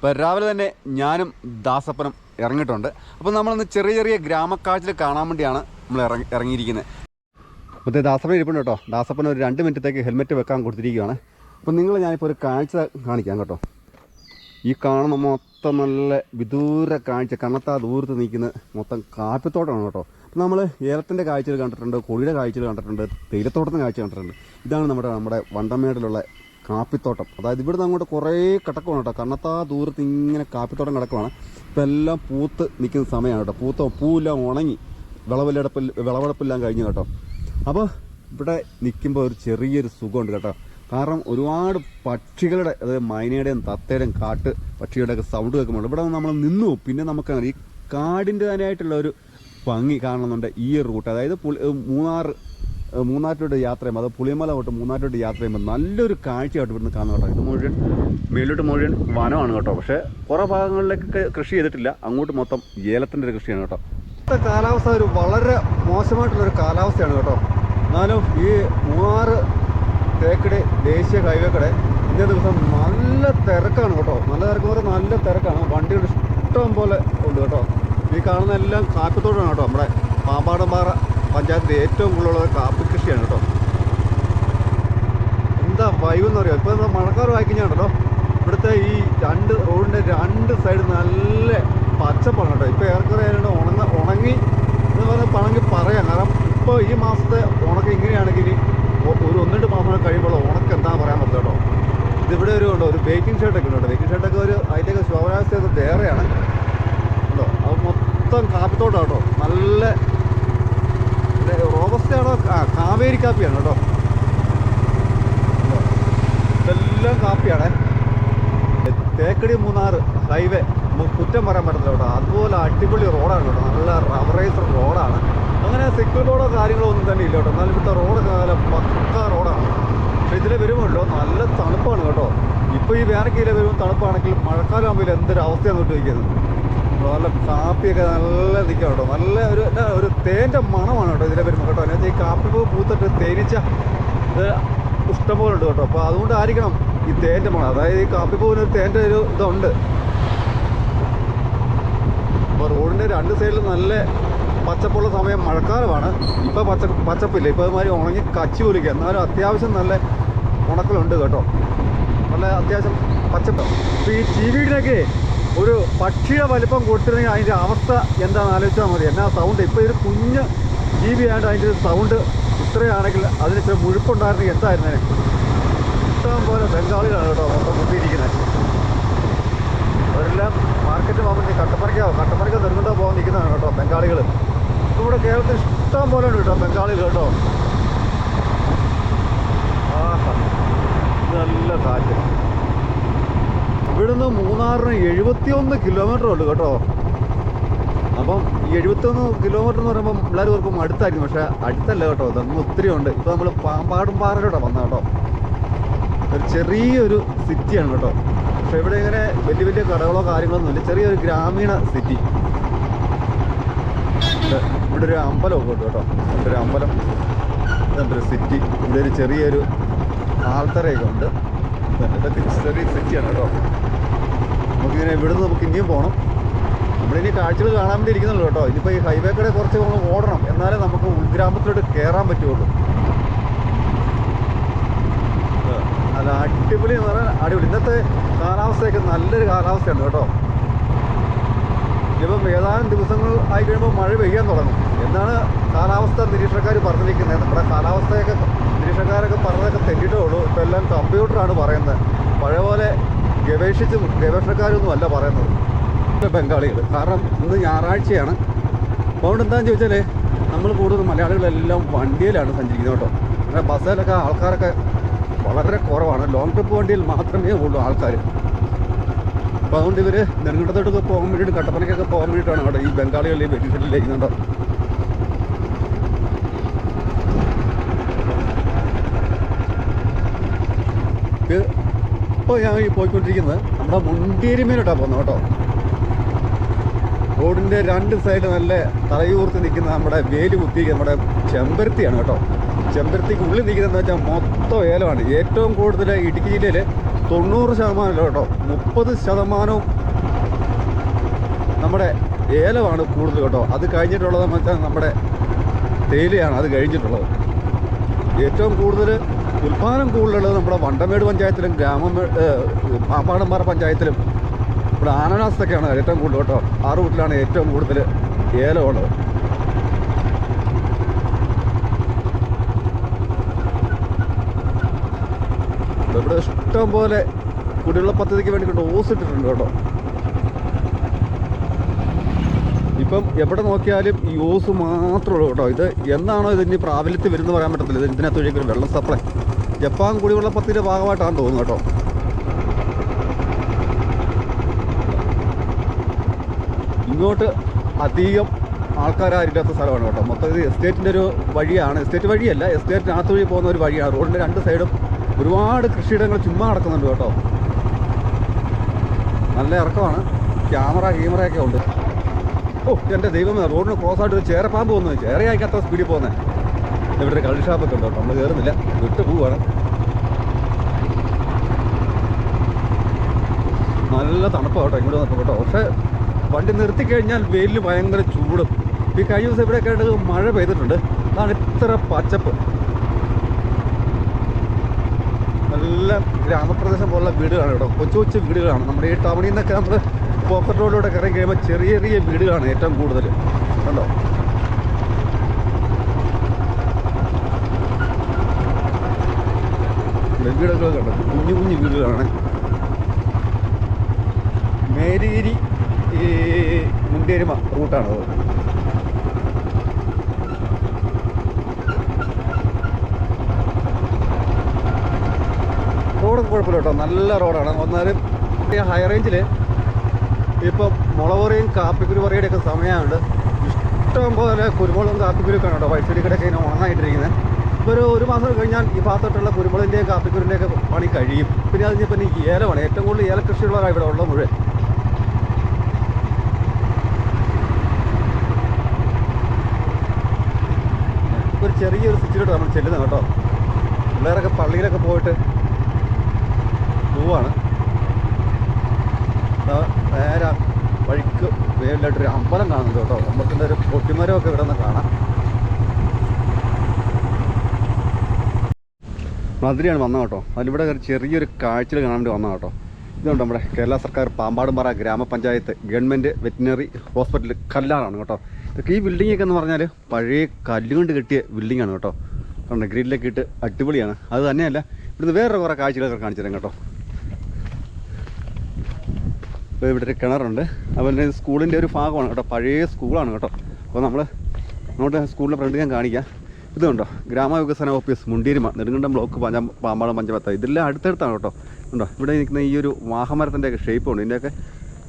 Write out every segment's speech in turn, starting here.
ഇപ്പം രാവിലെ തന്നെ ഞാനും ദാസപ്പനും ഇറങ്ങിയിട്ടുണ്ട്. അപ്പോൾ നമ്മളൊന്ന് ചെറിയ ചെറിയ ഗ്രാമക്കാഴ്ചയിൽ കാണാൻ വേണ്ടിയാണ് നമ്മൾ ഇറങ്ങി ഇറങ്ങിയിരിക്കുന്നത്. അപ്പോൾ ദാസപ്പൻ ഇരിപ്പുണ്ട് കേട്ടോ. ദാസപ്പൻ ഒരു രണ്ട് മിനിറ്റത്തേക്ക് ഹെൽമെറ്റ് വെക്കാൻ കൊടുത്തിരിക്കുകയാണ്. അപ്പോൾ നിങ്ങൾ ഞാനിപ്പോൾ ഒരു കാഴ്ച കാണിക്കാം കേട്ടോ. ഈ കാണുന്ന മൊത്തം നല്ല വിദൂര കാഴ്ച കണ്ണത്താ ദൂരത്ത് നിൽക്കുന്ന മൊത്തം കാപ്പിത്തോട്ടമാണ് കേട്ടോ. അപ്പോൾ നമ്മൾ ഏലത്തിന്റെ കാഴ്ചകൾ കണ്ടിട്ടുണ്ട് കൊടിയുടെ കാഴ്ചകൾ കണ്ടിട്ടുണ്ട് തേയിലത്തോട്ടത്തിന്റെ കാഴ്ച കണ്ടിട്ടുണ്ട്. ഇതാണ് നമ്മുടെ നമ്മുടെ വണ്ടമേടിലുള്ള കാപ്പിത്തോട്ടം. അതായത് ഇവിടുന്ന് അങ്ങോട്ട് കുറേ കിടക്കുവാണ് കേട്ടോ. കണ്ണത്താ ദൂരത്ത് ഇങ്ങനെ കാപ്പിത്തോട്ടം കിടക്കുവാണ്. ഇപ്പം എല്ലാം പൂത്ത് നിൽക്കുന്ന സമയമാണ് കേട്ടോ. പൂത്ത പൂവെല്ലാം ഉണങ്ങി. വിളവെടുപ്പിൽ വിളവെടുപ്പെല്ലാം കഴിഞ്ഞു കേട്ടോ. അപ്പോൾ ഇവിടെ നിൽക്കുമ്പോൾ ഒരു ചെറിയൊരു സുഖമുണ്ട് കേട്ടോ. കാരണം ഒരുപാട് പക്ഷികളുടെ അതായത് മൈനയുടെയും തത്തയുടെയും കാട്ട് പക്ഷികളുടെയൊക്കെ സൗണ്ട് കേൾക്കുമ്പോൾ ഇവിടെ നമ്മൾ നിന്നു. പിന്നെ നമുക്ക് ഈ കാടിന്റെ തന്നെയായിട്ടുള്ള ഒരു ഭംഗി കാണുന്നുണ്ട് ഈ റൂട്ട്. അതായത് മൂന്നാറ് മൂന്നാറ്റിലോട്ട് യാത്ര ചെയ്യുമ്പോൾ അത് പുളിമല തൊട്ട് മൂന്നാറ്റിലോട്ട് യാത്ര ചെയ്യുമ്പോൾ നല്ലൊരു കാഴ്ചയായിട്ട് ഇവിടുന്ന് കാണുന്ന കേട്ടോ. ഇത് മുഴുവൻ മേലോട്ട് മുഴുവൻ വനമാണ് കേട്ടോ. പക്ഷേ കുറേ ഭാഗങ്ങളിലേക്ക് കൃഷി ചെയ്തിട്ടില്ല. അങ്ങോട്ട് മൊത്തം ഏലത്തിന്റെ ഒരു കൃഷിയാണ് കേട്ടോ. ഇപ്പോഴത്തെ കാലാവസ്ഥ ഒരു വളരെ മോശമായിട്ടുള്ളൊരു കാലാവസ്ഥയാണ് കേട്ടോ. എന്നാലും ഈ മൂന്നാറ് തേക്കടി ദേശീയ ഹൈവേക്കടെ ഇന്നേ ദിവസം നല്ല തിരക്കാണ് കേട്ടോ. നല്ല തിരക്ക് പറഞ്ഞാൽ നല്ല തിരക്കാണ്. വണ്ടികൾ ഇഷ്ടം പോലെ ഉണ്ട് കേട്ടോ. ഈ കാണുന്ന എല്ലാം കാപ്പിത്തോടാണ് കേട്ടോ നമ്മുടെ പാമ്പാടമ്പാറ പഞ്ചായത്തിന്റെ ഏറ്റവും കൂടുതലുള്ള കാപ്പി കൃഷിയാണ് കേട്ടോ. എന്താ വൈവെന്ന് പറയുക ഇപ്പോൾ നമ്മൾ മഴക്കാർ വായിക്കുന്നതാണല്ലോ ഇവിടുത്തെ ഈ രണ്ട് റോഡിന്റെ രണ്ട് സൈഡ് നല്ല പച്ചപ്പാണ് കേട്ടോ. ഇപ്പോൾ ഏറെക്കുറെ ആയതുകൊണ്ട് ഉണങ്ങ ഉണങ്ങി എന്ന് പറഞ്ഞാൽ പണങ്ങി പറയാം. കാരണം ഇപ്പോൾ ഈ മാസത്തെ ഉണക്കം ഇങ്ങനെയാണെങ്കിൽ ഒരു ഒന്ന് രണ്ട് മാസം കഴിയുമ്പോൾ ഉണക്കം എന്താ പറയാൻ പറ്റില്ല കേട്ടോ. ഇതിവിടെ ഒരു ഉണ്ടോ? ഒരു ബേക്കിംഗ് ഷർട്ടൊക്കെ ഉണ്ട് ബേക്കിംഗ് ഷർട്ടൊക്കെ ഒരു അതിന്റെയൊക്കെ ശോഭനാവസ്ഥ വേറെയാണ്. ഉണ്ടോ? അത് മൊത്തം കാപ്പിത്തോട്ടാണ് കേട്ടോ. നല്ല റോബസ്റ്റയാണോ ആ കാവേരി കാപ്പിയാണ് കേട്ടോ ഇതെല്ലാം കാപ്പിയാണേ. തേക്കടി മൂന്നാർ ഹൈവേ കുറ്റം പറയാൻ പറ്റത്തില്ല കേട്ടോ. അതുപോലെ അടിപൊളി റോഡാണ് കേട്ടോ. നല്ല റവറേസർ റോഡാണ്. അങ്ങനെ സിക്കിൾ റോഡോ കാര്യങ്ങളോ ഒന്നും തന്നെ ഇല്ല കേട്ടോ. എന്നാലും ഇവിടുത്തെ റോഡൊക്കെ നല്ല പക്ക റോഡാണ്. പക്ഷേ ഇതിൽ വരുമ്പോഴല്ലോ നല്ല തണുപ്പാണ് കേട്ടോ. ഇപ്പോൾ ഈ വേനൽക്കയിലെ വരുമ്പോൾ തണുപ്പാണെങ്കിൽ മഴക്കാലം ആകുമ്പോൾ എന്തൊരു അവസ്ഥയാണ് നല്ല കാപ്പിയൊക്കെ നല്ല നിൽക്കാം കേട്ടോ നല്ല ഒരു ഒരു തേന്റെ മണമാണ് കേട്ടോ ഇതിലെ വരുമ്പോൾ കേട്ടോ. അതിനകത്ത് ഈ കാപ്പി പൂ പൂത്തിട്ട് തേനീച്ച ഇത് ഇഷ്ടംപോലെ ഉണ്ട് കേട്ടോ. അപ്പോൾ അതുകൊണ്ടായിരിക്കണം ഈ തേന്റെ മണം. അതായത് ഈ കാപ്പിപ്പൂവിന് ഒരു തേന്റെ ഒരു ഇതുണ്ട്. അപ്പോൾ റോഡിന്റെ രണ്ട് സൈഡിലും നല്ല പച്ചപ്പുള്ള സമയം മഴക്കാലമാണ്. ഇപ്പോൾ പച്ച പച്ചപ്പില്ല? ഇപ്പോൾ അതുമാതിരി ഉണങ്ങി കച്ചി പൊലിക്കുക എന്നാലും അത്യാവശ്യം നല്ല ഉണക്കലുണ്ട് കേട്ടോ. നല്ല അത്യാവശ്യം പച്ചപ്പ്. അപ്പോൾ ഈ ചീവീടിനൊക്കെ ഒരു പക്ഷിയുടെ വലിപ്പം കൊടുത്തിരുന്നെങ്കിൽ അതിന്റെ അവസ്ഥ എന്താണെന്ന് ആലോചിച്ചാൽ മതി. എന്നാ സൗണ്ട് ഇപ്പോൾ ഒരു കുഞ്ഞ് ജീവിയായിട്ട് അതിന്റെ സൗണ്ട് ഇത്രയാണെങ്കിൽ അതിന് ഇത്ര മുഴുപ്പുണ്ടായിരുന്നെങ്കിൽ എന്തായിരുന്നേ ഇഷ്ടം പോലെ ബംഗാളികളാണ് കേട്ടോ മൊത്തം കുത്തിയിരിക്കുന്നത് അവരെല്ലാം മാർക്കറ്റ് പോകുമ്പോൾ കട്ടപ്പറക്കാവും കട്ടപ്പനയ്ക്കോ നെടുങ്കണ്ടോ പോകാൻ നിൽക്കുന്നതാണ് കേട്ടോ ബംഗാളികൾ നമ്മുടെ കേരളത്തിൽ ഇഷ്ടം പോലെ ഉണ്ട് കേട്ടോ ബംഗാളികൾ കേട്ടോ. ആഹാ നല്ല കാറ്റ്. ഇവിടുന്ന് മൂന്നാറിന് എഴുപത്തിയൊന്ന് കിലോമീറ്റർ ഉള്ളു കേട്ടോ. അപ്പം എഴുപത്തൊന്ന് കിലോമീറ്റർ എന്ന് പറയുമ്പോൾ പിള്ളേർ ഓർക്കും അടുത്തായിരിക്കും പക്ഷേ അടുത്തല്ല കേട്ടോ ഇതൊന്നും ഒത്തിരി ഉണ്ട്. ഇപ്പോൾ നമ്മൾ പാമ്പാടും പാറയിലോട്ടാണ് വന്നത് കേട്ടോ. ഒരു ചെറിയൊരു സിറ്റിയാണ് കേട്ടോ. പക്ഷെ ഇവിടെ ഇങ്ങനെ വലിയ വലിയ കടകളോ കാര്യങ്ങളൊന്നും ഇല്ല. ചെറിയൊരു ഗ്രാമീണ സിറ്റി ഇവിടെ ഒരു അമ്പലമൊക്കെ ഉണ്ട് കേട്ടോ. ഒരു അമ്പലം. സിറ്റി ഇവിടെ ഒരു ചെറിയൊരു ആൾത്തറയൊക്കെ ഉണ്ട്. ഇതുണ്ട്. ഇതൊക്കെ ചെറിയ കേട്ടോ നമുക്കിങ്ങനെ ഇവിടുന്ന് നമുക്ക് ഇനിയും പോകണം നമ്മളിനി കാഴ്ചകൾ കാണാൻ വേണ്ടി ഇരിക്കുന്നുള്ളൂ കേട്ടോ ഇനിയിപ്പോൾ ഈ ഹൈവേ കൂടെ കുറച്ച് നമ്മൾ ഓടണം. എന്നാലേ നമുക്ക് ഉൾഗ്രാമത്തിലോട്ട് കയറാൻ പറ്റുള്ളൂ. അല്ല അടിപൊളി എന്ന് പറഞ്ഞാൽ അടിപൊളി. ഇന്നത്തെ കാലാവസ്ഥയൊക്കെ നല്ലൊരു കാലാവസ്ഥയാണ് കേട്ടോ ഇപ്പം ഏതാനും ദിവസങ്ങൾ ആയി കഴിയുമ്പോൾ മഴ പെയ്യാൻ തുടങ്ങും. എന്നാണ് കാലാവസ്ഥ നിരീക്ഷണക്കാർ പറഞ്ഞിരിക്കുന്നത്. നമ്മുടെ കാലാവസ്ഥയൊക്കെ നിരീക്ഷണക്കാരൊക്കെ പറഞ്ഞതൊക്കെ തെറ്റിട്ടേ ഉള്ളൂ. ഇപ്പം എല്ലാം കമ്പ്യൂട്ടറാണ് പറയുന്നത്. പഴയ പോലെ ഗവേഷിച്ച് ഗവേഷണക്കാരൊന്നും അല്ല പറയുന്നത്. ബംഗാളികൾ കാരണം ഇന്ന് ഞായറാഴ്ചയാണ്. അതുകൊണ്ട് എന്താണെന്ന് ചോദിച്ചാൽ നമ്മൾ കൂടുതൽ മലയാളികളെല്ലാം വണ്ടിയിലാണ് സഞ്ചരിക്കുന്നത് കേട്ടോ. അങ്ങനെ ബസ്സിലൊക്കെ ആൾക്കാരൊക്കെ വളരെ കുറവാണ്. ലോങ് ട്രിപ്പ് വണ്ടിയിൽ മാത്രമേ ഉള്ളൂ ആൾക്കാർ അപ്പോൾ അതുകൊണ്ട് ഇവർ നെടുങ്കണ്ടത്തോട്ടൊക്കെ പോകാൻ വേണ്ടിയിട്ട് കട്ടപ്പനയ്ക്കൊക്കെ പോകാൻ വേണ്ടിയിട്ടാണ് അവിടെ ഈ ബംഗാളികൾ ഈ ഇത് ഇപ്പോൾ ഞാൻ ഈ പോയിക്കൊണ്ടിരിക്കുന്നത് നമ്മുടെ മുണ്ടേരിമേലോട്ടാണ് പോകുന്നത് കേട്ടോ. റോഡിന്റെ രണ്ട് സൈഡ് നല്ല തലയൂർത്ത് നിൽക്കുന്ന നമ്മുടെ വേൽ കുത്തി നമ്മുടെ ചെമ്പരത്തിയാണ് കേട്ടോ. ചെമ്പരത്തിക്ക് ഉള്ളിൽ നിൽക്കുന്നതെന്ന് വെച്ചാൽ മൊത്തം ഏലമാണ്. ഏറ്റവും കൂടുതൽ ഇടുക്കി ജില്ലയിൽ തൊണ്ണൂറ് ശതമാനം കേട്ടോ. മുപ്പത് ശതമാനവും നമ്മുടെ ഏലമാണ് കൂടുതൽ കേട്ടോ. അത് കഴിഞ്ഞിട്ടുള്ളതെന്ന് വെച്ചാൽ നമ്മുടെ തേയിലയാണ് അത് കഴിഞ്ഞിട്ടുള്ളത്. ഏറ്റവും കൂടുതൽ ഉൽപ്പാദനം കൂടുതലുള്ളത് നമ്മുടെ വണ്ടമേട് പഞ്ചായത്തിലും ഗ്രാമം പാപ്പാടന്മാർ പഞ്ചായത്തിലും ഇവിടെ ആനനാസത്തൊക്കെയാണ് ഏറ്റവും കൂടുതൽ കേട്ടോ. ആ റൂട്ടിലാണ് ഏറ്റവും കൂടുതൽ ഏലമുള്ളത് ഇവിടെ ഇഷ്ടം പോലെ കുടിവെള്ള പദ്ധതിക്ക് വേണ്ടി ഓസ് ഇട്ടിട്ടുണ്ട് കേട്ടോ. ഇപ്പം എവിടെ നോക്കിയാലും ഈ ഓസ് മാത്രമേ ഉള്ളൂ കേട്ടോ. ഇത് എന്നാണോ ഇതിന് പ്രാബല്യത്തിൽ വരുന്നത് പറയാൻ പറ്റത്തില്ല. ഇത് ഇതിനകത്ത് വെള്ളം സപ്ലൈ ജപ്പാൻ കുടിവെള്ള പദ്ധതിയുടെ ഭാഗമായിട്ടാണ് തോന്നുന്നു കേട്ടോ. ഇങ്ങോട്ട് അധികം ആൾക്കാരില്ലാത്ത സ്ഥലമാണ് കേട്ടോ. ഇത് എസ്റ്റേറ്റിന്റെ ഒരു വഴിയാണ്. എസ്റ്റേറ്റ് വഴിയല്ല എസ്റ്റേറ്റിനകത്ത് വഴി പോകുന്ന ഒരു വഴിയാണ്. റോഡിന്റെ രണ്ട് സൈഡും ഒരുപാട് കൃഷിയിടങ്ങൾ ചുമ്മാ നടക്കുന്നുണ്ട് കേട്ടോ. നല്ല ഇറക്കമാണ്. ക്യാമറ ക്യാമറയൊക്കെ ഉണ്ട്. ഓ എന്റെ ദൈവമേ റോഡിന് ക്രോസ് ആയിട്ട് ഒരു ചേരപ്പാമ്പ് പോകുന്നത് ചേരയായിക്കാത്ത സ്പീഡിൽ പോകുന്നത് ഇവിടെ കള്ളി ഷാപ്പൊക്കെ ഉണ്ട്? നമ്മൾ കയറുന്നില്ല വിട്ട് പോവാണ്. നല്ല തണുപ്പാണ് കേട്ടോ ഇങ്ങോട്ട് വന്നപ്പോൾ കേട്ടോ. പക്ഷേ വണ്ടി നിർത്തി കഴിഞ്ഞാൽ വെയിലിന് ഭയങ്കര ചൂടും. ഈ കഴിഞ്ഞ ദിവസം ഇവിടെയൊക്കെ ആയിട്ട് മഴ പെയ്തിട്ടുണ്ട്. അതാണ് ഇത്ര പച്ചപ്പ്. നല്ല ഗ്രാമപ്രദേശം പോലുള്ള വീടുകളാണ് കേട്ടോ. കൊച്ചു കൊച്ചു വീടുകളാണ്. നമ്മുടെ ഈ ടൗണിൽ നിന്നൊക്കെ നമ്മൾ പോക്കറ്റ് റോഡിലൂടെ കയറി കഴിയുമ്പോൾ ചെറിയ ചെറിയ വീടുകളാണ് ഏറ്റവും കൂടുതൽ കണ്ടോ? വീടുകൾ കണ്ടോ? കുഞ്ഞു കുഞ്ഞു വീടുകളാണ്. മേരീരി ഈ മുണ്ടേരുമ റൂട്ടാണ് അത്. റോഡൊക്കെ കുഴപ്പമില്ല കേട്ടോ. നല്ല റോഡാണ്. ഒന്നാലും ഹൈ റേഞ്ചിൽ ഇപ്പം മുളകുറിയും കാപ്പിക്കുരു പറയുടെ ഒക്കെ സമയമുണ്ട് ഇഷ്ടം പോലെ കുരുമുളകും കാപ്പിക്കുരുക്കാണ് കേട്ടോ കിടക്കെ ഇങ്ങനെ ഉണങ്ങായിട്ടിരിക്കുന്നത് ഇപ്പോൾ ഒരു ഒരു മാസം കഴിഞ്ഞാൽ ഈ ഭാഗത്തോട്ടുള്ള കുരുമുളകിന്റെയും കാപ്പിക്കുരിന്റെയൊക്കെ പണി കഴിയും. പിന്നെ അതിന് പിന്നെ ഏലമാണ്. ഏറ്റവും കൂടുതൽ ഏല കൃഷിയുള്ളവരാണ് ഇവിടെ ഉള്ള മുഴുവൻ. ഒരു ചെറിയൊരു സ്വിച്ചിലോട്ട് നമ്മൾ ചെല്ലുന്നത് കേട്ടോ. പിള്ളേരൊക്കെ പള്ളിയിലൊക്കെ പോയിട്ട് പോവാണ്. നേരെ വഴിക്ക് ഒരു അമ്പലം കാണുന്നുണ്ട് കേട്ടോ. അമ്പലത്തിന്റെ ഒരു പൊട്ടിമരമൊക്കെ ഇവിടെ നിന്ന് കാണാം. മന്ത്രിയാണ് വന്നത് കേട്ടോ. അതിലിവിടെ ഒരു ചെറിയൊരു കാഴ്ചകൾ കാണാൻ വേണ്ടി വന്നത് കേട്ടോ. ഇതുണ്ട് നമ്മുടെ കേരള സർക്കാർ പാമ്പാടുംപാറ ഗ്രാമപഞ്ചായത്ത് ഗവൺമെന്റ് വെറ്റിനറി ഹോസ്പിറ്റൽ കല്ലാറാണ് കേട്ടോ. ഇതൊക്കെ ഈ ബിൽഡിംഗ് ഒക്കെ എന്ന് പറഞ്ഞാൽ പഴയ കല്ലുകൊണ്ട് കെട്ടിയ ബിൽഡിങ്ങാണ് കേട്ടോ. കണ്ട ഗ്രില്ലൊക്കെ ഇട്ട് അടിപൊളിയാണ്. അത് തന്നെയല്ല ഇവിടുന്ന് വേറെ കുറേ കാഴ്ചകളൊക്കെ കാണിച്ചു തരാം കേട്ടോ. ഇപ്പോൾ ഇവിടെ ഒരു കിണറുണ്ട്. അതുപോലെ സ്കൂളിന്റെ ഒരു ഭാഗമാണ് കേട്ടോ. പഴയ സ്കൂളാണ് കേട്ടോ. അപ്പോൾ നമ്മൾ അങ്ങോട്ട് സ്കൂളിന്റെ ഫ്രണ്ട് ഞാൻ കാണിക്കാം. ഇതുണ്ടോ ഗ്രാമവികസന ഓഫീസ് മുണ്ടീരുമ നെടുങ്കണ്ടം ബ്ലോക്ക് പഞ്ചാ പാമ്പാളം പഞ്ചായത്ത് ഇതെല്ലാം അടുത്തടുത്താണ് കേട്ടോ. ഉണ്ടോ ഇവിടെ നിൽക്കുന്ന ഈ ഒരു വാഹമരത്തിന്റെ ഒക്കെ ഷേപ്പ് ഉണ്ട്. ഇതിന്റെയൊക്കെ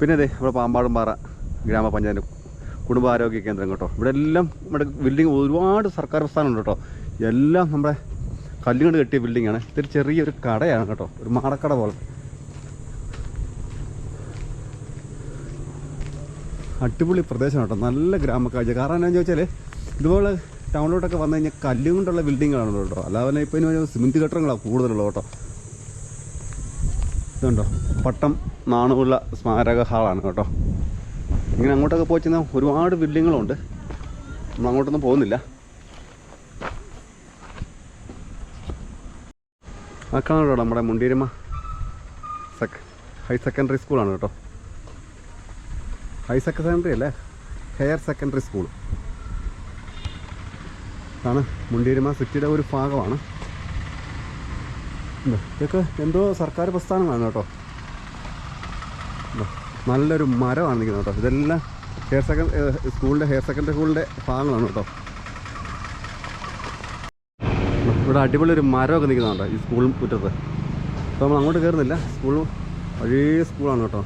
പിന്നെ അതെ ഇവിടെ പാമ്പാളം പാറ ഗ്രാമപഞ്ചായത്ത് കുടുംബാരോഗ്യ കേന്ദ്രം കേട്ടോ. ഇവിടെ എല്ലാം നമ്മുടെ ബിൽഡിംഗ് ഒരുപാട് സർക്കാർ പ്രസ്ഥാനമുണ്ട് കേട്ടോ. എല്ലാം നമ്മുടെ കല്ലുകൊണ്ട് കെട്ടിയ ബിൽഡിങ്ങാണ് ഇതൊരു ചെറിയൊരു കടയാണ് കേട്ടോ. ഒരു മാടക്കട പോലെ. അടിപൊളി പ്രദേശം കേട്ടോ. നല്ല ഗ്രാമക്കാഴ്ച. കാരണം എന്നാന്ന് ചോദിച്ചാൽ ഇതുപോലെ ടൗണിലോട്ടൊക്കെ വന്നു കഴിഞ്ഞാൽ കല്ലും കൊണ്ടുള്ള ബിൽഡിങ്ങാണ് കേട്ടോ. അല്ലാതെ ഇപ്പോൾ ഇനി സിമെന്റ് കെട്ടിടങ്ങളാണ് കൂടുതലുള്ളത് കേട്ടോ. ഇതുണ്ടോ? പട്ടം നാണുള്ള സ്മാരക ഹാളാണ് കേട്ടോ. ഇങ്ങനെ അങ്ങോട്ടൊക്കെ പോയി ചെന്നാൽ ഒരുപാട് ബിൽഡിങ്ങുകളുണ്ട് നമ്മൾ അങ്ങോട്ടൊന്നും പോകുന്നില്ല. ആ കേട്ടോ നമ്മുടെ മുണ്ടീരമ്മ? സെക് ഹൈ സെക്കൻഡറി സ്കൂളാണ് കേട്ടോ. ഹൈ സെക്കൻഡറി അല്ലേ? Higher secondary school. ആണ് മുണ്ടീരമ സിറ്റിയുടെ ഒരു ഭാഗമാണ്. ഇതാ, ഇതൊക്കെ എന്തോ സർക്കാർ പ്രസ്ഥാനമാണ് കേട്ടോ. നല്ലൊരു മരമാണ് നിൽക്കുന്നത് കേട്ടോ. ഇതെല്ലാം ഹയർ സെക്കൻഡ് സ്കൂളിന്റെ ഹയർ സെക്കൻഡറി സ്കൂളിന്റെ ഭാഗങ്ങളാണ് കേട്ടോ. ഇവിടെ അടിപൊളി ഒരു മരമൊക്കെ നിൽക്കുന്നുണ്ടോ ഈ സ്കൂളും മുറ്റത്ത്. അപ്പോൾ നമ്മൾ അങ്ങോട്ട് കയറുന്നില്ല. സ്കൂളും വലിയ സ്കൂളാണ് കേട്ടോ.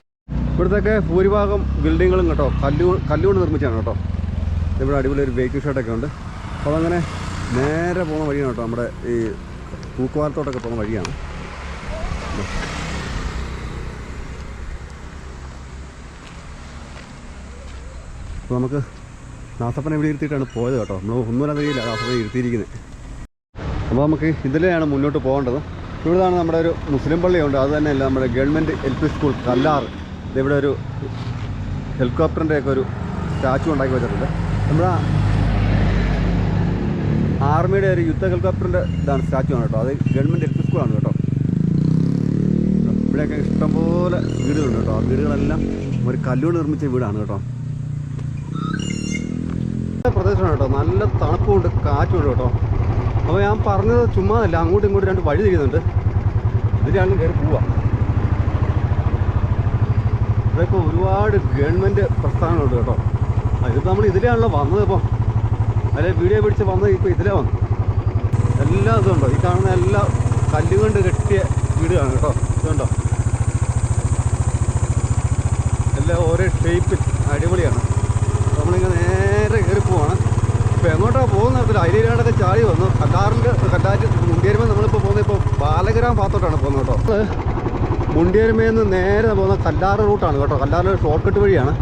ഇവിടുത്തെയൊക്കെ ഭൂരിഭാഗം ബിൽഡിങ്ങുകളും കേട്ടോ കല്ലു കല്ലുകൊണ്ട് നിർമ്മിച്ചാണ് കേട്ടോ. ഇവിടെ അടിപൊളി ഒരു ബേക്കിംഗ് ഷോട്ടൊക്കെ ഉണ്ട്. അപ്പോൾ അതങ്ങനെ നേരെ പോകുന്ന വഴിയാണ് കേട്ടോ നമ്മുടെ ഈ പൂക്കുവാരത്തോട്ടൊക്കെ പോകുന്ന വഴിയാണ്. അപ്പോൾ നമുക്ക് നാസപ്പനെ ഇവിടെ ഇരുത്തിയിട്ടാണ് പോയത് കേട്ടോ. നമ്മൾ ഒന്നുമില്ല കഴിയില്ല നാസപ്പനെ ഇരുത്തിയിരിക്കുന്നത് അപ്പോൾ നമുക്ക് ഇതിലെയാണ് മുന്നോട്ട് പോകേണ്ടത്. ഇവിടുന്നാണ് നമ്മുടെ ഒരു മുസ്ലിം പള്ളിയുണ്ട്. അത് തന്നെയല്ല നമ്മുടെ ഗവൺമെന്റ് എൽ സ്കൂൾ കല്ലാർ. ഇവിടെ ഒരു ഹെലികോപ്റ്ററിന്റെയൊക്കെ ഒരു സ്റ്റാച്ചു ഉണ്ടാക്കി വെച്ചിട്ടുണ്ട്. നമ്മുടെ ആർമിയുടെ ഒരു യുദ്ധ ഹെലികോപ്റ്ററിന്റെ ഇതാണ് സ്റ്റാച്ചു ആണ് കേട്ടോ. അത് ഗവൺമെന്റ് എൽ സ്കൂളാണ് കേട്ടോ. ഇവിടെയൊക്കെ ഇഷ്ടംപോലെ വീടുകളുണ്ട് കേട്ടോ. ആ വീടുകളെല്ലാം ഒരു കല്ലുകൊണ്ട് നിർമ്മിച്ച വീടാണ് കേട്ടോ. പ്രദേശമാണ് കേട്ടോ. നല്ല തണുപ്പുണ്ട് കാറ്റുണ്ട് കേട്ടോ. അപ്പോൾ ഞാൻ പറഞ്ഞത് ചുമ്മാതല്ല അങ്ങോട്ടും ഇങ്ങോട്ടും രണ്ട് വഴി തിരിയുന്നുണ്ട്. ഇതിലാണ് കയറി പോവാ. ഇപ്പോൾ ഒരുപാട് ഗവൺമെന്റ് പ്രസ്ഥാനങ്ങളുണ്ട് കേട്ടോ. അതിപ്പോൾ നമ്മൾ ഇതിലാണല്ലോ വന്നത് ഇപ്പോൾ അല്ലെ വീഡിയോ പിടിച്ച് വന്നത് ഇപ്പോൾ ഇതിലേ വന്നു എല്ലാ ഇതുണ്ടോ ഈ കാണുന്ന എല്ലാ കല്ലുകൊണ്ട് കെട്ടിയ വീടുകളാണ് കേട്ടോ. ഇതുണ്ടോ എല്ലാം ഓരോ ഷേപ്പിൽ അടിപൊളിയാണ്. നമ്മളിങ്ങനെ നേരെ കയറി പോവാണ്. ഇപ്പോൾ എങ്ങോട്ടാണ് പോകുന്ന നേരത്തിൽ അയിലേക്കാടൊക്കെ ചാടി വന്നു. കല്ലാറിന്റെ കല്ലാറ്റ് മുണ്ടിയരുമ്പോൾ നമ്മളിപ്പോൾ പോകുന്നത് ഇപ്പോൾ ബാലഗ്രാം ഭാഗത്തോട്ടാണ് പോകുന്നത് കേട്ടോ. നിന്ന് നേരെ പോകുന്ന കല്ലാറ് റൂട്ടാണ് കേട്ടോ. കല്ലാറ് ഷോർട്ട് കട്ട് വഴിയാണ്.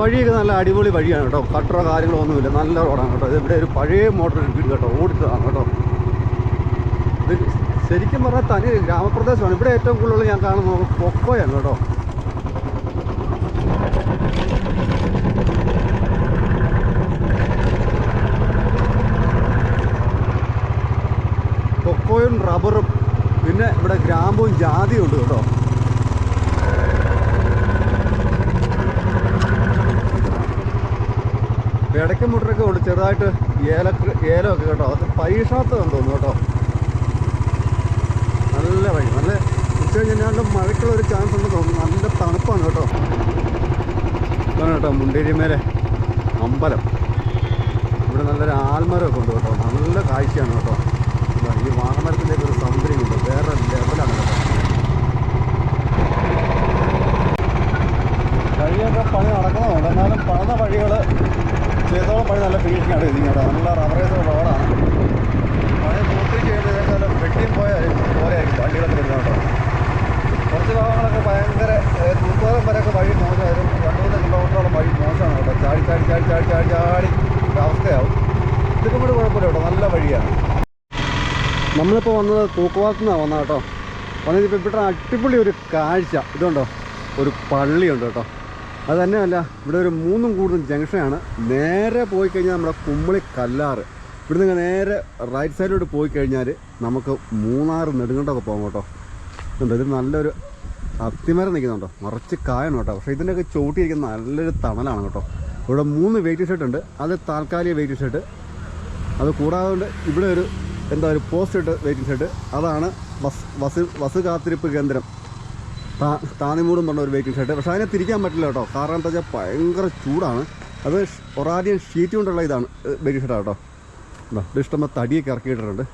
വഴിയൊക്കെ നല്ല അടിപൊളി വഴിയാണ് കേട്ടോ. കട്ടറോ കാര്യങ്ങളോ ഒന്നുമില്ല. നല്ല റോഡാണ് കേട്ടോ. ഇത് ഇവിടെ ഒരു പഴയ മോട്ടർ വീട് കേട്ടോ. ഓടിച്ചതാണ് കേട്ടോ. ഇത് ശരിക്കും പറഞ്ഞാൽ തനി ഗ്രാമപ്രദേശമാണ്. ഇവിടെ ഏറ്റവും കൂടുതൽ ഞാൻ കാണുന്ന പൊക്കോയാണ് കേട്ടോ. പൊക്കോയും റബ്ബറും. പിന്നെ ഇവിടെ ഗ്രാമ്പും ജാതിയും ഉണ്ട് കേട്ടോ. ഇടയ്ക്ക് മുട്ടൊക്കെ ഉള്ളു ചെറുതായിട്ട് ഏല ഏലമൊക്കെ കേട്ടോ. അത് പൈഷാത്തതെന്ന് തോന്നുന്നു കേട്ടോ. നല്ല വഴി നല്ല ഉച്ച കഴിഞ്ഞാണ്ട് മഴയ്ക്കുള്ള ഒരു ചാൻസ് ഉണ്ട് തോന്നുന്നു. നല്ല തണുപ്പാണ് കേട്ടോ. ഇതാണ് കേട്ടോ മുണ്ടേരിമേലെ അമ്പലം. ഇവിടെ നല്ലൊരു ആൽമരമൊക്കെ ഉണ്ട് കേട്ടോ. നല്ല കാഴ്ചയാണ് കേട്ടോ. ഈ വാഹമരത്തിന്റെ ഒരു സൗന്ദര്യമുണ്ട് വേറെ ലെവലാണ് കേട്ടോ. വഴിയൊക്കെ പണി നടക്കുന്നതുണ്ട് എന്നാലും പണിത വഴികൾ ചെയ്തോളം പണി നല്ല ഫിനിഷിങ്ങാണ് ഇതിങ്ങോട്ട് നല്ല റബറേസ് റോഡാണ്. പണി പൂർത്തിക്ക് കഴിയുമ്പോഴേക്കാളും വെട്ടിയും പോയാൽ പോലെ ആയിരിക്കും വണ്ടികളൊക്കെ വരുന്നത് കേട്ടോ കുറച്ച് ഭാഗങ്ങളൊക്കെ ഭയങ്കര ഏഹ്, തൂക്കുവാരം വരെയൊക്കെ വഴി മോശമായിരുന്നു. രണ്ട് മൂന്ന് കിലോമീറ്ററോളം വഴി മോശമാണ് കേട്ടോ. ചാടി ചാടി ചാടി ചാടി ചാടി ചാടി. അവസ്ഥയാവും. ഇതൊക്കെ കൂടെ കുഴപ്പമില്ല കേട്ടോ. നല്ല വഴിയാണ്. നമ്മളിപ്പോൾ വന്നത് തൂക്കുവാരത്തു നിന്നാണ് വന്നത് കേട്ടോ. വന്നിട്ട് ഇപ്പോൾ ഇവിടെ അടിപൊളി ഒരു കാഴ്ച. ഇതുണ്ടോ? ഒരു പള്ളിയുണ്ട് കേട്ടോ. അത് തന്നെയല്ല ഇവിടെ ഒരു മൂന്നും കൂടുതൽ ജംഗ്ഷനാണ്. നേരെ പോയി കഴിഞ്ഞാൽ നമ്മുടെ കുമ്മളി കല്ലാറ്. ഇവിടുന്ന് നേരെ റൈറ്റ് സൈഡിലോട്ട് പോയി കഴിഞ്ഞാൽ നമുക്ക് മൂന്നാർ നെടുങ്കണ്ടൊക്കെ പോകാം കേട്ടോ. ഉണ്ട് ഇത് നല്ലൊരു അത്തിമരം നിൽക്കുന്നുണ്ടോ? നിറച്ച് കായാണ് കേട്ടോ. പക്ഷേ ഇതിന്റെയൊക്കെ ചോട്ടിയിരിക്കുന്ന നല്ലൊരു തണലാണ് കേട്ടോ. ഇവിടെ മൂന്ന് വെയിറ്റ് ഷർട്ട് ഉണ്ട്. അത് താൽക്കാലിക വെയിറ്റ് ഷർട്ട് അത് കൂടാതെ കൊണ്ട് ഇവിടെ ഒരു എന്താ ഒരു പോസ്റ്റ് ഇട്ട് വെയിറ്റിംഗ് ഷെഡ് അതാണ് ബസ് ബസ് കാത്തിരിപ്പ് കേന്ദ്രം. താന്നിമൂടും പറഞ്ഞ ഒരു വെഹിക്കിൾ ഷെഡ് പക്ഷേ അതിനെ തിരിക്കാൻ പറ്റില്ല കേട്ടോ. കാരണം എന്താ വെച്ചാൽ ഭയങ്കര ചൂടാണ്. അത് ഒറാദ്യം ഷീറ്റ് കൊണ്ടുള്ള ഇതാണ് വെഹിക്കിൾ ഷെഡാണ് കേട്ടോ. എന്താ ഇഷ്ടംപോലെ തടിയൊക്കെ ഇറക്കിയിട്ടുണ്ട്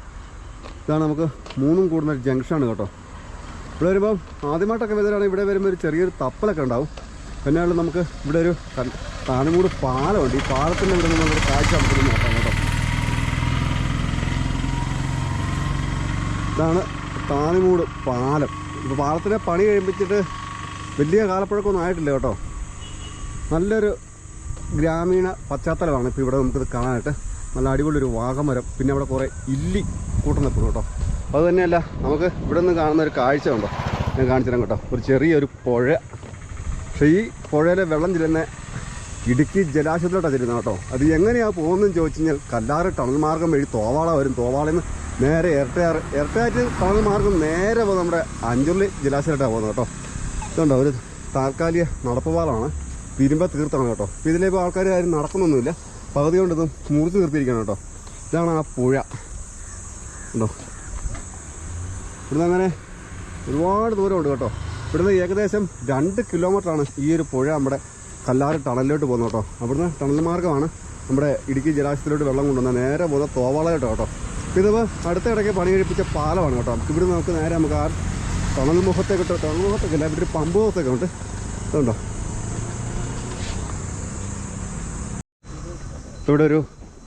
ഇതാണ് നമുക്ക് മൂന്നും കൂടുന്ന ഒരു ജംഗ്ഷനാണ് കേട്ടോ. ഇവിടെ വരുമ്പോൾ ആദ്യമായിട്ടൊക്കെ വരുന്നതാണ് ഇവിടെ വരുമ്പോൾ ഒരു ചെറിയൊരു തപ്പലൊക്കെ ഉണ്ടാവും. പിന്നെ നമുക്ക് ഇവിടെ ഒരു താണിമൂട് പാലമുണ്ട്. ഈ പാലത്തിന്റെ ഇവിടെ നിന്നുള്ളൊരു കാഴ്ച നമുക്ക് നോക്കാം കേട്ടോ. ഇതാണ് താണിമൂട് പാലം. ഇപ്പോൾ പാലത്തിന്റെ പണി കഴിപ്പിച്ചിട്ട് വലിയ കാലപ്പഴക്കമൊന്നും ആയിട്ടില്ല കേട്ടോ. നല്ലൊരു ഗ്രാമീണ പശ്ചാത്തലമാണ് ഇപ്പോൾ ഇവിടെ നമുക്കിത് കാണാനായിട്ട്. നല്ല അടിപൊളി ഒരു വാഗമരം പിന്നെ അവിടെ കുറേ ഇല്ലി കൂട്ടം നിൽക്കുന്നു കേട്ടോ. അത് നമുക്ക് ഇവിടെ നിന്ന് കാണുന്ന ഒരു കാഴ്ച ഉണ്ടോ ഞാൻ കാണിച്ചു തരാം കേട്ടോ. ഒരു ചെറിയൊരു പുഴ. പക്ഷേ ഈ പുഴയിലെ വെള്ളം ചെല്ലുന്ന ഇടുക്കി ജലാശയത്തിലോട്ടാണ് ചെല്ലുന്നത് കേട്ടോ. അത് എങ്ങനെയാണ് പോകുന്നതെന്ന് ചോദിച്ചു കഴിഞ്ഞാൽ കല്ലാറ് ടണൽ മാർഗം വഴി തോവാള വരും. തോവാളയിൽ നിന്ന് നേരെ ഇരട്ടയാറ് ഇരട്ടയാറ്റ് ടണൽ മാർഗം നേരെ പോകും. നമ്മുടെ അഞ്ചുള്ളി ജലാശയത്തിലോട്ടാണ് പോകുന്നത് കേട്ടോ. ഇതുണ്ടോ? ഒരു താൽക്കാലിക നടപ്പുപാലമാണ് തിരുമ്പ തീർത്താണ് കേട്ടോ. അപ്പോൾ ഇതിലിപ്പോൾ ആൾക്കാർ ആരും നടക്കുന്നൊന്നുമില്ല. പകുതി കൊണ്ട് മുറിച്ച് തീർത്തിരിക്കണം കേട്ടോ. ഇതാണ് ആ പുഴ. ഉണ്ടോ? ഇവിടുന്ന് അങ്ങനെ ഒരുപാട് ദൂരമുണ്ട് കേട്ടോ. ഇവിടുന്ന് ഏകദേശം രണ്ട് കിലോമീറ്ററാണ് ഈ ഒരു പുഴ നമ്മുടെ കല്ലാറ് ടണലിലോട്ട് പോകുന്നത് കേട്ടോ. അവിടുന്ന് ടണൽ മാർഗമാണ് നമ്മുടെ ഇടുക്കി ജലാശയത്തിലോട്ട് വെള്ളം കൊണ്ടുവന്നത് നേരെ പോകുന്ന തോവാളായിട്ടോ കേട്ടോ. ഇതിപ്പോൾ അടുത്ത ഇടയ്ക്ക് പണി കഴിപ്പിച്ച പാലമാണ് കേട്ടോ. നമുക്ക് ഇവിടെ നമുക്ക് നേരെ നമുക്ക് ആ ടണൽ മുഖത്തേക്ക് ടണൽ മുഖത്തൊക്കെ ഇല്ല ഇവിടെ ഒരു പമ്പ് മുഖത്തൊക്കെ ഉണ്ട് ഇതുണ്ടോ? ഇവിടെ ഒരു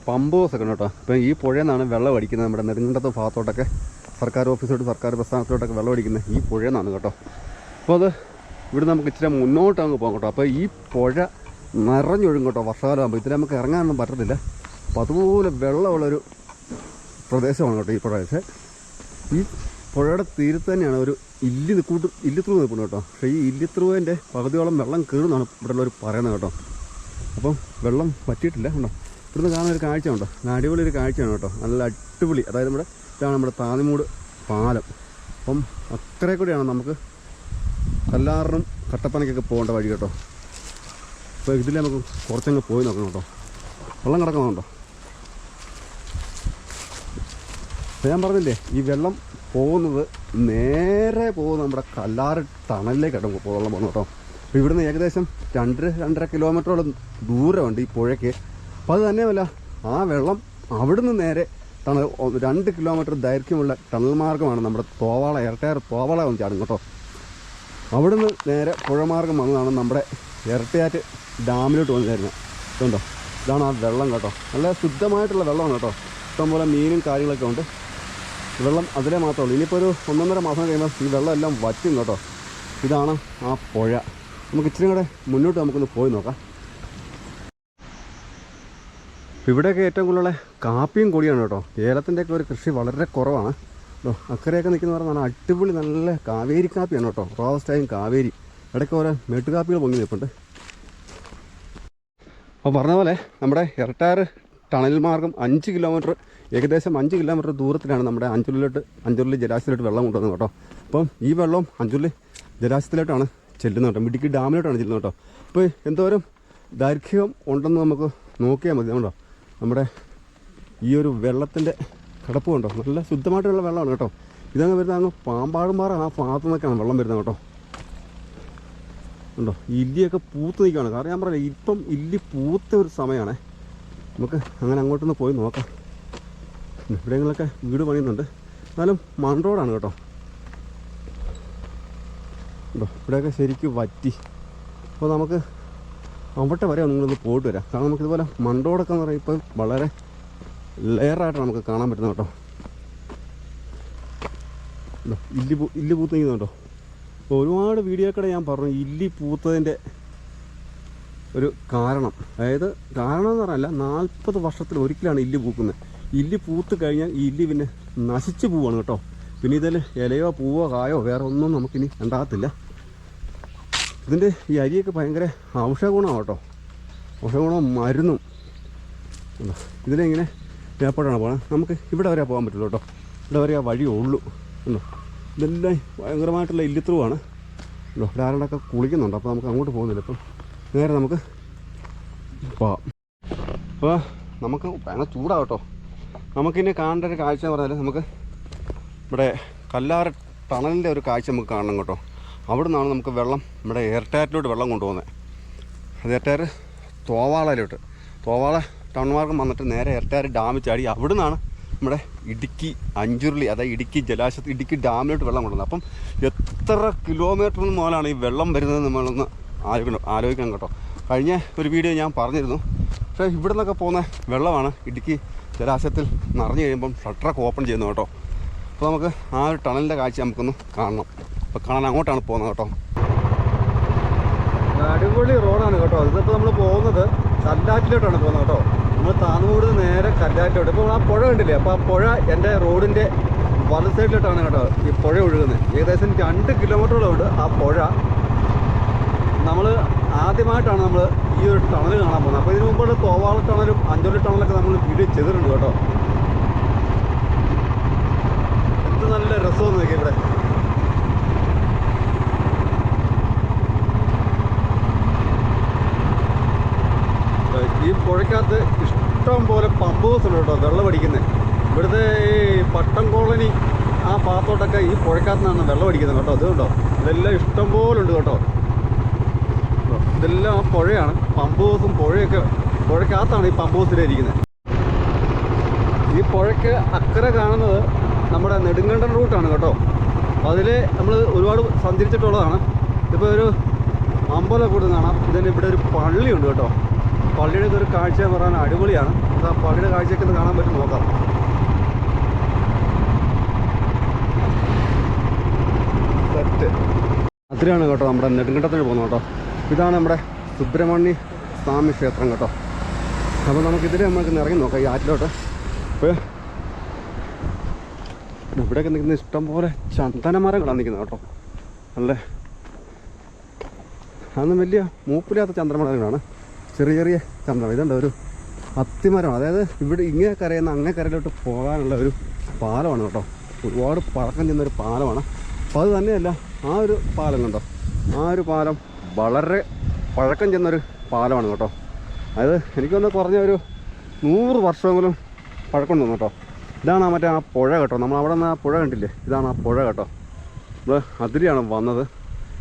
പമ്പ് ഹൗസൊക്കെ ഉണ്ട് കേട്ടോ. ഇപ്പം ഈ പുഴയിൽ നിന്നാണ് വെള്ളം അടിക്കുന്നത്. നമ്മുടെ നെടുങ്കണ്ടത്ത് ഭാഗത്തോട്ടൊക്കെ സർക്കാർ ഓഫീസോട്ട് സർക്കാർ പ്രസ്ഥാനത്തിലോട്ടൊക്കെ വെള്ളം അടിക്കുന്നത് ഈ പുഴയിൽ നിന്നാണ് കേട്ടോ. അപ്പോൾ അത് ഇവിടെ നമുക്ക് ഇച്ചിരി മുന്നോട്ട് അങ്ങ് പോകാം കേട്ടോ. അപ്പോൾ ഈ പുഴ നിറഞ്ഞൊഴുകും കേട്ടോ വർഷകാലമാകുമ്പോൾ. ഇതിൽ നമുക്ക് ഇറങ്ങാനൊന്നും പറ്റത്തില്ല. അപ്പോൾ അതുപോലെ വെള്ളമുള്ളൊരു പ്രദേശമാണ് കേട്ടോ ഈ പക്ഷേ ഈ പുഴയുടെ തീരത്ത് തന്നെയാണ് ഒരു ഇല്ലി കൂട്ട് ഇല്ലിത്രുവ് നിൽക്കുന്നത് കേട്ടോ. പക്ഷേ ഈ ഇല്ലിത്രുവിന്റെ പകുതിയോളം വെള്ളം കയറുന്നതാണ് ഇവിടെ ഉള്ളവർ പറയുന്നത് കേട്ടോ. അപ്പം വെള്ളം പറ്റിയിട്ടില്ല ഉണ്ടോ ഇവിടുന്ന് കാണുന്ന ഒരു കാഴ്ച ഉണ്ടോ അടിപൊളി ഒരു കാഴ്ചയാണ് കേട്ടോ. നല്ല അടിപൊളി. അതായത് നമ്മുടെ ഇതാണ് നമ്മുടെ താന്നിമൂട് പാലം. അപ്പം അത്രയും കൂടിയാണ് നമുക്ക് കല്ലാറിനും കട്ടപ്പനയ്ക്കൊക്കെ പോകേണ്ട വഴി കേട്ടോ. അപ്പോൾ ഇതിൽ നമുക്ക് കുറച്ചങ്ങ് പോയി നോക്കണം കേട്ടോ. വെള്ളം കിടക്കുന്നുണ്ടോ? അപ്പോൾ ഞാൻ പറഞ്ഞില്ലേ ഈ വെള്ളം പോകുന്നത് നേരെ പോകുന്ന നമ്മുടെ കല്ലാറ് ടണലിലേക്കാണ് വെള്ളം പോകുന്നത് കേട്ടോ. അപ്പോൾ ഇവിടുന്ന് ഏകദേശം രണ്ട് രണ്ടര കിലോമീറ്ററോളം ദൂരമുണ്ട് ഈ പുഴയ്ക്ക്. അപ്പോൾ അത് തന്നെയല്ല ആ വെള്ളം അവിടുന്ന് നേരെ ടണൽ രണ്ട് കിലോമീറ്റർ ദൈർഘ്യമുള്ള ടണൽ മാർഗമാണ് നമ്മുടെ തോവാള ഇരട്ടയാർ തോവാള വന്ന് ചാടും കേട്ടോ. അവിടുന്ന് നേരെ പുഴമാർഗം വന്നതാണ് നമ്മുടെ ഇരട്ടയാറ്റ് ഡാമിലോട്ട് വന്നു തരുന്നത് ഇതുണ്ടോ? ഇതാണ് ആ വെള്ളം കേട്ടോ. നല്ല ശുദ്ധമായിട്ടുള്ള വെള്ളമാണ് കേട്ടോ. ഇഷ്ടംപോലെ മീനും കാര്യങ്ങളൊക്കെ ഉണ്ട്. വെള്ളം അതിലേ മാത്രമേ ഉള്ളൂ. ഇനിയിപ്പോൾ ഒരു ഒന്നൊന്നര മാസം കഴിയുമ്പോൾ ഈ വെള്ളം എല്ലാം വറ്റും കേട്ടോ. ഇതാണ് ആ പുഴ. നമുക്ക് ഇച്ചിരി കൂടെ മുന്നോട്ട് നമുക്കൊന്ന് പോയി നോക്കാം. ഇവിടെയൊക്കെ ഏറ്റവും കൂടുതലുള്ള കാപ്പിയും കൂടിയാണ് കേട്ടോ. ഏലത്തിന്റെയൊക്കെ ഒരു കൃഷി വളരെ കുറവാണ്. കേട്ടോ അക്കരെയൊക്കെ നിൽക്കുന്ന പറഞ്ഞാൽ നല്ല അടിപൊളി നല്ല കാവേരി കാപ്പിയാണ് കേട്ടോ. റോസ്റ്റായും കാവേരി. ഇടയ്ക്ക് ഓരോ മെട്ടുകാപ്പികൾ പൊങ്ങി നിൽപ്പുണ്ട്. അപ്പോൾ പറഞ്ഞ പോലെ നമ്മുടെ ഇരട്ടാറ് ടണൽ മാർഗം അഞ്ച് കിലോമീറ്റർ ഏകദേശം അഞ്ച് കിലോമീറ്റർ ദൂരത്തിലാണ് നമ്മുടെ അഞ്ചുള്ളിലോട്ട് അഞ്ചുള്ളി ജലാശയത്തിലോട്ട് വെള്ളം കൊണ്ടുവന്നത് കേട്ടോ. അപ്പം ഈ വെള്ളം അഞ്ചുള്ളി ജലാശയത്തിലോട്ടാണ് ചെല്ലുന്നത് കേട്ടോ. മിടുക്കി ഡാമിലോട്ടാണ് ചെല്ലുന്നത് കേട്ടോ. അപ്പോൾ എന്തോരം ദൈർഘ്യം ഉണ്ടെന്ന് നമുക്ക് നോക്കിയാൽ മതി. കേട്ടോ നമ്മുടെ ഈ ഒരു വെള്ളത്തിന്റെ കിടപ്പ് കണ്ടോ? നല്ല ശുദ്ധമായിട്ടുള്ള വെള്ളമാണ് കേട്ടോ. ഇതങ്ങ് വരുന്ന അങ്ങ് പാമ്പാടുമാറാണ് ആ ഭാഗത്തു നിന്നൊക്കെയാണ് വെള്ളം വരുന്നത് കേട്ടോ. ഉണ്ടോ ഇല്ലിയൊക്കെ പൂത്ത് നിൽക്കുകയാണ്. കാരണം ഞാൻ പറയാം ഇപ്പം ഇല്ലി പൂത്ത ഒരു സമയമാണേ. നമുക്ക് അങ്ങനെ അങ്ങോട്ടൊന്ന് പോയി നോക്കാം. ഇവിടെങ്ങളൊക്കെ വീട് പണിയുന്നുണ്ട്. എന്നാലും മൺ റോഡാണ് കേട്ടോ. ഉണ്ടോ ഇവിടെയൊക്കെ ശരിക്കും വറ്റി. അപ്പോൾ നമുക്ക് അവിടെ വരെ നിങ്ങളൊന്ന് പോയിട്ട് വരാം. കാരണം നമുക്ക് ഇതുപോലെ മൺറോഡൊക്കെ എന്ന് പറയുമ്പോൾ വളരെ ലെയറായിട്ട് നമുക്ക് കാണാൻ പറ്റുന്നത് കേട്ടോ. ഇല്ലി പൂ ഇല്ലി പൂത്ത് നിൽക്കുന്നുണ്ടോ അപ്പോൾ ഒരുപാട് വീഡിയോക്കടെ ഞാൻ പറഞ്ഞു ഇല്ലി പൂത്തതിന്റെ ഒരു കാരണം. അതായത് കാരണം എന്ന് പറഞ്ഞാൽ നാൽപ്പത് വർഷത്തിൽ ഒരിക്കലാണ് ഇല്ല് പൂക്കുന്നത്. ഇല്ല് പൂത്ത് കഴിഞ്ഞാൽ ഈ ഇല്ല് പിന്നെ നശിച്ചു പോവാണ് കേട്ടോ. പിന്നെ ഇതിൽ ഇലയോ പൂവോ കായോ വേറെ ഒന്നും നമുക്കിനി ഉണ്ടാകത്തില്ല. ഇതിന്റെ ഈ അരിയൊക്കെ ഭയങ്കര ഔഷധഗുണമാണ് കേട്ടോ. ഔഷധഗുണം മരുന്നും. ഇതിലിങ്ങനെ ഏർപ്പാടാണ് പോകണം നമുക്ക് ഇവിടെ വരെ പോകാൻ പറ്റുള്ളൂ കേട്ടോ. ഇവിടെ വരെ വഴി ഉള്ളൂ. ഉണ്ടോ? ഇതെല്ലാം ഭയങ്കരമായിട്ടുള്ള ഇല്ലിത്രുവാണ് ഉണ്ടോ? ഇവിടെ ആരുടെയൊക്കെ കുളിക്കുന്നുണ്ട്. അപ്പോൾ നമുക്ക് അങ്ങോട്ട് പോകുന്നില്ല. ഇപ്പം നേരെ നമുക്ക്. പോവാം അപ്പോൾ നമുക്ക് ഭയങ്കര ചൂടാണ് കേട്ടോ നമുക്കിനി കാണേണ്ട ഒരു കാഴ്ച എന്ന് പറഞ്ഞാൽ നമുക്ക് ഇവിടെ കല്ലാറ് ടണലിന്റെ ഒരു കാഴ്ച നമുക്ക് കാണണം കേട്ടോ. അവിടെ നിന്നാണ് നമുക്ക് വെള്ളം നമ്മുടെ എയർടാറ്റിലോട്ട് വെള്ളം കൊണ്ടുപോകുന്നത്. അത് എയർടാർ തോവാളയിലോട്ട്. തോവാള ടൗൺ മാർഗം വന്നിട്ട് നേരെ എയർടാർ ഡാമിൽ ചാടി അവിടെ നിന്നാണ് നമ്മുടെ ഇടുക്കി അഞ്ചുരുളി അതായത് ഇടുക്കി ജലാശയത്തിൽ ഇടുക്കി ഡാമിലോട്ട് വെള്ളം കൊണ്ടുവന്നത്. അപ്പം എത്ര കിലോമീറ്റർ മുതലാണ് ഈ വെള്ളം വരുന്നത് നമ്മളൊന്ന് ആലോചിക്കണം ആലോചിക്കണം കേട്ടോ. കഴിഞ്ഞ ഒരു വീഡിയോ ഞാൻ പറഞ്ഞിരുന്നു. പക്ഷേ ഇവിടെ നിന്നൊക്കെ പോകുന്ന വെള്ളമാണ് ഇടുക്കി ജലാശയത്തിൽ നിറഞ്ഞു കഴിയുമ്പം ഷട്ടറൊക്കെ ഓപ്പൺ ചെയ്യുന്നു കേട്ടോ. അപ്പോൾ നമുക്ക് ആ ഒരു ടണലിന്റെ കാഴ്ച നമുക്കൊന്ന് കാണണം. അപ്പോൾ കാണാൻ അങ്ങോട്ടാണ് പോകുന്നത് കേട്ടോ. അടിപൊളി റോഡാണ് കേട്ടോ. ഇതിപ്പോൾ നമ്മൾ പോകുന്നത് കല്ലാറ്റിലോട്ടാണ് പോകുന്നത് കേട്ടോ. നമ്മൾ താന്നുകൂടുന്ന നേരെ കല്ലാറ്റിലോട്ട്. ഇപ്പോൾ ആ പുഴ കണ്ടില്ലേ? അപ്പോൾ ആ പുഴ എന്റെ റോഡിന്റെ വലത് സൈഡിലോട്ടാണ് കേട്ടോ ഈ പുഴ ഒഴുകുന്നത്. ഏകദേശം രണ്ട് കിലോമീറ്ററോളം ഉണ്ട് ആ പുഴ നമ്മൾ ആദ്യമായിട്ടാണ് നമ്മൾ ഈ ഒരു ടണൽ കാണാൻ പോകുന്നത്. അപ്പോൾ ഇതിനു മുമ്പുള്ള തോവാള ടണലും അഞ്ചോലി ടണലൊക്കെ നമ്മൾ വീഡിയോ ചെയ്തിട്ടുണ്ട് കേട്ടോ. എന്ത് നല്ല രസമെന്ന് നോക്കി ഇവിടെ. ഈ പുഴക്കകത്ത് ഇഷ്ടം പോലെ പമ്പ് ഹൗസ് ഉണ്ട് കേട്ടോ വെള്ളം അടിക്കുന്നത് ഇവിടുത്തെ ഈ പട്ടം കോളനി ആ ഭാഗത്തോട്ടൊക്കെ ഈ പുഴക്കകത്ത് നിന്നാണ് വെള്ളം അടിക്കുന്നത് കേട്ടോ അതുകൊണ്ടോ? ഇതെല്ലാം ഇഷ്ടം പോലെ ഉണ്ട് കേട്ടോ, ഇതെല്ലാം ആ പുഴയാണ്. പമ്പ് ഹൗസും പുഴയൊക്കെ പുഴക്കകത്താണ് ഈ പമ്പ് ഈ പുഴയ്ക്ക് അക്കരെ കാണുന്നത് നമ്മുടെ നെടുങ്കണ്ടൻ റൂട്ടാണ് കേട്ടോ. അതിൽ നമ്മൾ ഒരുപാട് സഞ്ചരിച്ചിട്ടുള്ളതാണ്. ഇപ്പോൾ ഒരു അമ്പലം കൂടെ കാണാം ഇതിന് ഇവിടെ ഒരു പള്ളിയുണ്ട് കേട്ടോ. പള്ളിയുടെ ഒരു കാഴ്ച പറയാൻ അടിപൊളിയാണ്. അത് ആ പള്ളിയുടെ കാഴ്ചയൊക്കെ ഒന്ന് കാണാൻ പറ്റും നോക്കാം. സെറ്റ് അത്രയാണ് കേട്ടോ നമ്മുടെ നെടുങ്കണ്ടത്തിന് പോകുന്നത് കേട്ടോ. ഇതാണ് നമ്മുടെ സുബ്രഹ്മണ്യ സ്വാമി ക്ഷേത്രം കേട്ടോ. അപ്പോൾ നമുക്കിതിൽ നമുക്ക് ഇറങ്ങി നോക്കാം ഈ ആറ്റിലോട്ട്. അപ്പോൾ ഇവിടെയൊക്കെ നിൽക്കുന്ന ഇഷ്ടം പോലെ ചന്ദന മരങ്ങളാണ് നിൽക്കുന്നത് കേട്ടോ. അല്ലേ? അതൊന്നും വലിയ മൂപ്പില്ലാത്ത ചന്ദ്രമരങ്ങളാണ് ചെറിയ ചെറിയ ചന്ദ്രം ഇതുണ്ട് ഒരു അത്തിമരമാണ് അതായത് ഇവിടെ ഇങ്ങനെ കരയുന്ന അങ്ങനെ കരയിലോട്ട് പോകാനുള്ള ഒരു പാലമാണ് കേട്ടോ. ഒരുപാട് പഴക്കം ചെന്നൊരു പാലമാണ്. അപ്പോൾ അത് തന്നെയല്ല ആ ഒരു പാലം കണ്ടോ? ആ ഒരു പാലം വളരെ പഴക്കം ചെന്നൊരു പാലമാണ് കേട്ടോ. അതായത് എനിക്കൊന്ന് കുറഞ്ഞ ഒരു നൂറ് വർഷമെങ്കിലും പഴക്കം തോന്നും കേട്ടോ. ഇതാണ് മറ്റേ ആ പുഴ കേട്ടോ. നമ്മൾ അവിടെ നിന്ന് ആ പുഴ കണ്ടില്ലേ? ഇതാണ് ആ പുഴ കേട്ടോ. നമ്മൾ അതിലെയാണ് വന്നത്.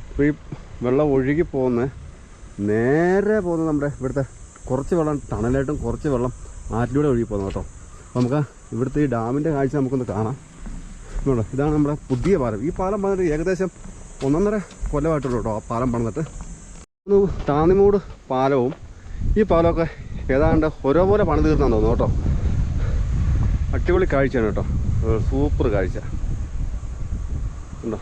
ഇപ്പോൾ ഈ വെള്ളം ഒഴുകി പോകുന്ന നേരെ പോകുന്നത് നമ്മുടെ ഇവിടുത്തെ കുറച്ച് വെള്ളം ടണലായിട്ടും കുറച്ച് വെള്ളം ആറ്റിലൂടെ ഒഴുകി പോകുന്നത് കേട്ടോ. അപ്പോൾ നമുക്ക് ഇവിടുത്തെ ഈ ഡാമിന്റെ കാഴ്ച നമുക്കൊന്ന് കാണാം. ഇതാണ് നമ്മുടെ പുതിയ പാലം. ഈ പാലം പണിതിട്ട് ഏകദേശം ഒന്നൊന്നര കൊല്ലമായിട്ടുള്ളൂ കേട്ടോ ആ പാലം പണിതിട്ട്. താന്നിമൂട് പാലവും ഈ പാലമൊക്കെ ഏതാണ്ട് ഒരേപോലെ പണി തീർന്നാന്ന് തോന്നുന്നു കേട്ടോ. അടിപൊളി കാഴ്ചയാണ് കേട്ടോ. സൂപ്പർ കാഴ്ച. ഉണ്ടോ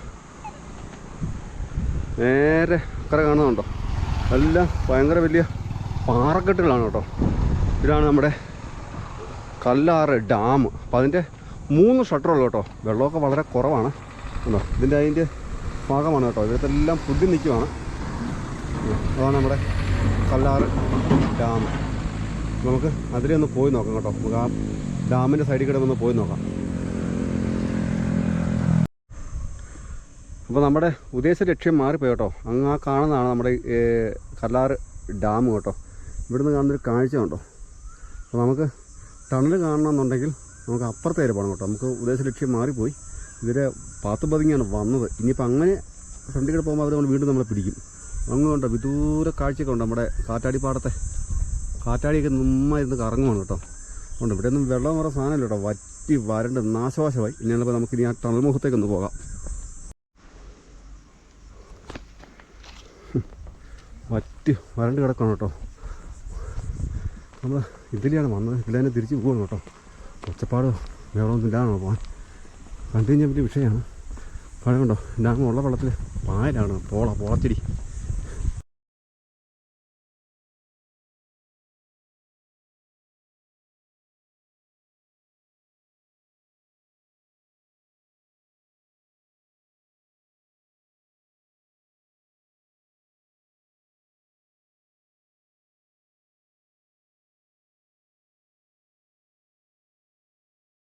നേരെ അക്കര കാണുന്നുണ്ടോ എല്ലാം ഭയങ്കര വലിയ പാറക്കെട്ടുകളാണ് കേട്ടോ. ഇതാണ് നമ്മുടെ കല്ലാറ് ഡാം. അപ്പം അതിന്റെ മൂന്ന് ഷട്ടറുള്ളൂ കേട്ടോ. വെള്ളമൊക്കെ വളരെ കുറവാണ്. ഉണ്ടോ ഇതിന്റെ അതിന്റെ ഭാഗമാണ് കേട്ടോ. ഇതിനകത്തെല്ലാം പുതി നിൽക്കുവാണ്. അതാണ് നമ്മുടെ കല്ലാറ് ഡാം. നമുക്ക് അതിലേ ഒന്ന് പോയി നോക്കാം കേട്ടോ. നമുക്ക് ആ ഡാമിന്റെ സൈഡിൽ കൂടെ ഒന്ന് പോയി നോക്കാം. അപ്പോൾ നമ്മുടെ ഉദ്ദേശ ലക്ഷ്യം മാറിപ്പോയി കേട്ടോ. അങ്ങ് ആ കാണുന്നതാണ് നമ്മുടെ കല്ലാറ് ഡാം കേട്ടോ. ഇവിടുന്ന് കാണുന്നൊരു കാഴ്ച ഉണ്ടോ അപ്പോൾ നമുക്ക് ടണൽ കാണണമെന്നുണ്ടെങ്കിൽ നമുക്ക് അപ്പുറത്തെ വരെ പോകണം കേട്ടോ. നമുക്ക് ഉദ്ദേശ ലക്ഷ്യം മാറിപ്പോയി. ഇതിലെ പാത്ത് പതുങ്ങിയാണ് വന്നത്. ഇനിയിപ്പോൾ അങ്ങനെ ഫ്രണ്ടിൽ കൂടെ പോകുമ്പോൾ അവർ നമ്മൾ വീണ്ടും നമ്മളെ പിടിക്കും. അങ്ങ് കണ്ടോ വിദൂര കാഴ്ചയൊക്കെ ഉണ്ട് നമ്മുടെ കാറ്റാടിപ്പാടത്തെ. കാറ്റാടിയൊക്കെ നന്നായിരുന്നു കറങ്ങുവാണ് കേട്ടോ. ഉണ്ട് ഇവിടെ ഒന്നും വെള്ളം പറയുന്ന സാധനമില്ല കേട്ടോ. വറ്റി വരണ്ട് നാശവാശമായി. ഇനി ചിലപ്പോൾ നമുക്ക് ഇനി ആ ടണൽ മുഖത്തേക്കൊന്ന് പോകാം. വറ്റി വരണ്ട് കിടക്കണം കേട്ടോ. നമ്മൾ ഇതിലെയാണ് വന്നത്. ഇതിലെ തന്നെ തിരിച്ച് പോകണം കേട്ടോ. ഒച്ചപ്പാട് വെള്ളമൊന്നും ഇല്ലാണോ പോകാൻ കണ്ടു കഴിഞ്ഞാൽ വലിയ വിഷയമാണ്. കണ്ടോ ഡാം ഉള്ള വെള്ളത്തിൽ പായലാണ്. പോള പോളച്ചെടി